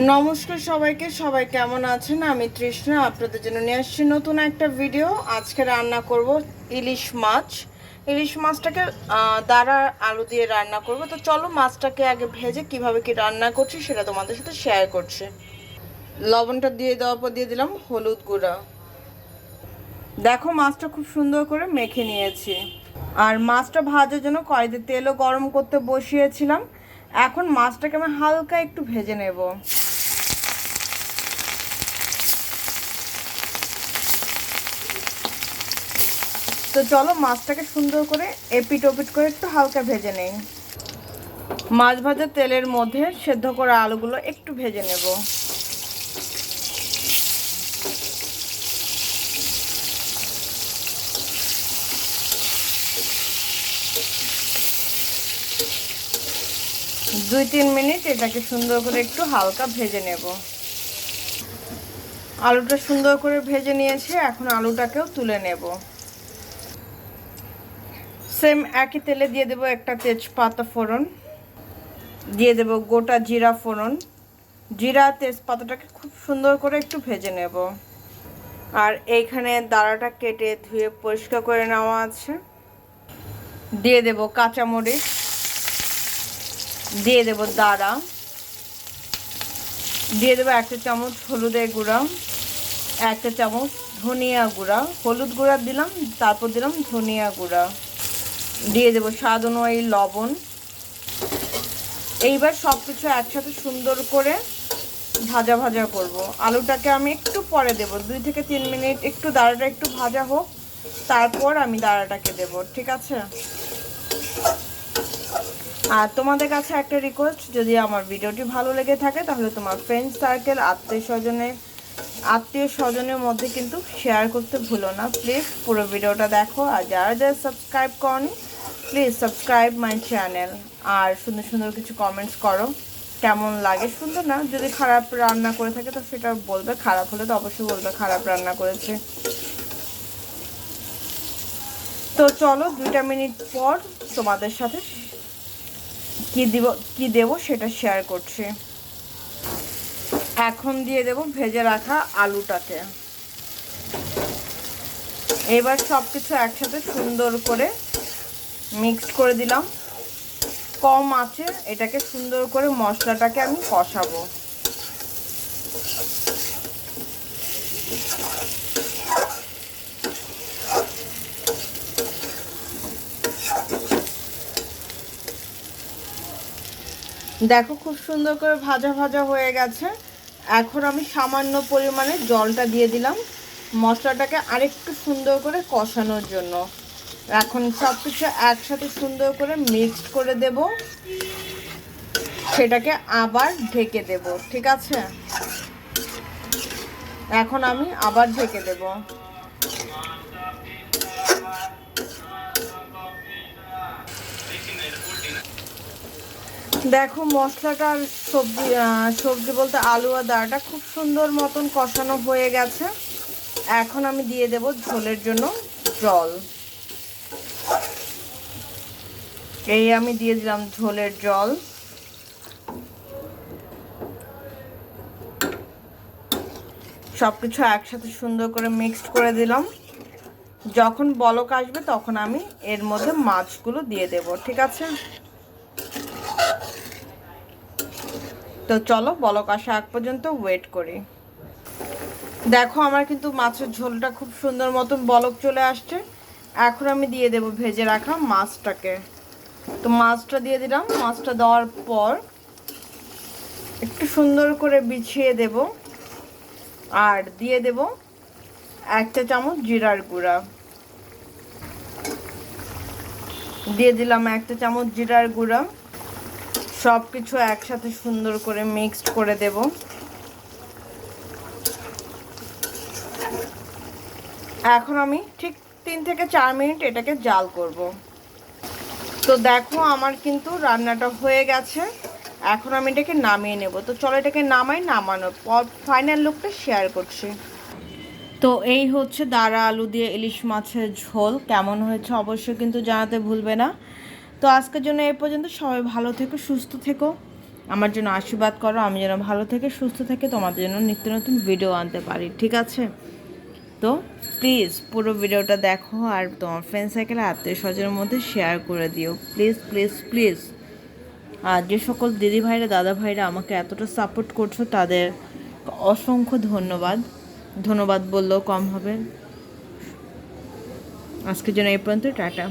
নমস্কার সবাইকে, সবাই কেমন আছেন? আমি তৃষ্ণা, আপনাদের জন্য নিয়ে আসছি নতুন একটা ভিডিও আজকে রান্না করব ইলিশ মাছ। ইলিশ মাছটাকে দাঁড়া আলু দিয়ে রান্না করব। তো চলো মাছটাকে আগে ভেজে কীভাবে কি রান্না করছি সেটা তোমাদের সাথে শেয়ার করছি। লবণটা দিয়ে দেওয়ার পর দিয়ে দিলাম হলুদ গুঁড়া। দেখো মাছটা খুব সুন্দর করে মেখে নিয়েছি। আর মাছটা ভাজার জন্য কড়াইতে তেলও গরম করতে বসিয়েছিলাম। এখন মাছটাকে আমি হালকা একটু ভেজে নেব। তো চলো মাছটাকে সুন্দর করে এপিট ওপিট করে একটু হালকা ভেজে নেই। মাছ ভাজা তেলের মধ্যে সেদ্ধ করা আলুগুলো একটু ভেজে নেব। দুই তিন মিনিট এটাকে সুন্দর করে একটু হালকা ভেজে নেব। আলুটা সুন্দর করে ভেজে নিয়েছি, এখন আলুটাকেও তুলে নেব। সেম একই তেলে দিয়ে দেবো একটা তেজপাতা ফোড়ন। দিয়ে দেব গোটা জিরা ফোড়ন। জিরা তেজপাতাটাকে খুব সুন্দর করে একটু ভেজে নেব। আর এইখানে দাঁড়াটা কেটে ধুয়ে পরিষ্কার করে নেওয়া আছে। দিয়ে দেব কাঁচামরিচ। দিয়ে দেব দাঁড়া দিয়ে দেবো একটা চামচ হলুদের গুঁড়া, একটা চামচ ধনিয়া গুঁড়া। হলুদ গুঁড়া দিলাম, তারপর দিলাম ধনিয়া গুঁড়া। দিয়ে দেবো স্বাদ অনুযায়ী লবণ। এইবার সব কিছু একসাথে সুন্দর করে ভাজা ভাজা করব। আলুটাকে আমি একটু পরে দেব, দুই থেকে তিন মিনিট একটু দাঁড়াটা একটু ভাজা হোক, তারপর আমি দাঁড়াটাকে দেব, ঠিক আছে? আর তোমাদের কাছে একটা রিকোয়েস্ট যদি আমার ভিডিওটি ভালো লেগে থাকে, তাহলে তোমার ফ্রেন্ড সার্কেল আত্মীয় স্বজনে আত্মীয় স্বজনের মধ্যে কিন্তু শেয়ার করতে ভুলো না। প্লিজ পুরো ভিডিওটা দেখো, আর যারা যারা সাবস্ক্রাইব করনি প্লিজ সাবস্ক্রাইব মাই চ্যানেল আর সুন্দর সুন্দর কিছু কমেন্টস করো। কেমন লাগে? সুন্দর না, যদি খারাপ রান্না করে থাকে তো সেটা বলবে, খারাপ হলে তো অবশ্যই বলবে খারাপ রান্না করেছে। তো চলো, দুইটা মিনিট পর তোমাদের সাথে কি দিব, কি দেব সেটা শেয়ার করছি। এখন দিয়ে দেব ভেজে রাখা আলুটাকে। এবার সব কিছু একসাথে সুন্দর করে মিক্সড করে দিলাম। কম আছে, এটাকে সুন্দর করে মশলাটাকে আমি কষাবো। দেখো খুব সুন্দর করে ভাজা ভাজা হয়ে গেছে। এখন আমি সামান্য পরিমাণে জলটা দিয়ে দিলাম মশলাটাকে আরেকটু সুন্দর করে কষানোর জন্য। এখন সব কিছু একসাথে সুন্দর করে মিক্সড করে দেব। সেটাকে আবার ঢেকে দেব, ঠিক আছে? এখন আমি আবার ঢেকে দেব। দেখো মশলাটা সবজি সবজি বলতে আলু আর দাঁড়াটা খুব সুন্দর মতন কষানো হয়ে গেছে। এখন আমি দিয়ে দেব ঝোলের জন্য জল। এই আমি দিয়ে দিলাম ঝোলের জল। সব কিছু একসাথে সুন্দর করে মিক্সড করে দিলাম। যখন বলক আসবে তখন আমি এর মধ্যে মাছগুলো দিয়ে দেব, ঠিক আছে? তো চলো বলক আসা আগ পর্যন্ত ওয়েট করি। দেখো আমার কিন্তু মাছের ঝোলটা খুব সুন্দর মতন বলক চলে আসছে। এখন আমি দিয়ে দেব ভেজে রাখা মাছটাকে। তো মাছটা দিয়ে দিলাম। মাছটা দেওয়ার পর একটু সুন্দর করে বিছিয়ে দেব। আর দিয়ে দেব একটা চামচ জিরার গুঁড়া। দিয়ে দিলাম একটা চামচ জিরার গুঁড়া। সব কিছু একসাথে সুন্দর করে মিক্সড করে দেব। এখন আমি ঠিক তিন থেকে চার মিনিট এটাকে জাল করব। তো দেখো আমার কিন্তু রান্নাটা হয়ে গেছে। এখন আমি এটাকে নামিয়ে নেব। তো চলো এটাকে নামাই নামানোর পর ফাইনাল লুকটা শেয়ার করছি। তো এই হচ্ছে দাঁড়া আলু দিয়ে ইলিশ মাছের ঝোল। কেমন হয়েছে অবশ্যই কিন্তু জানাতে ভুলবে না। তো আজকের জন্য এই পর্যন্ত। সবাই ভালো থেকো, সুস্থ থেকো। আমার জন্য আশীর্বাদ করো। আমি যেন ভালো থেকে, সুস্থ থেকে তোমাদের জন্য নিত্য নতুন ভিডিও আনতে পারি। ঠিক আছে? তো প্লিজ পুরো ভিডিওটা দেখো আর তোমার ফ্রেন্ড সার্কেলে আত্মীয় স্বজনের মধ্যে শেয়ার করে দিও। প্লিজ প্লিজ প্লিজ আর যে সকল দিদি ভাইরা, দাদা ভাইরা আমাকে এতটা সাপোর্ট করছ, তাদের অসংখ্য ধন্যবাদ। ধন্যবাদ বললেও কম হবে। আজকের জন্য এই পর্যন্ত, টাটা।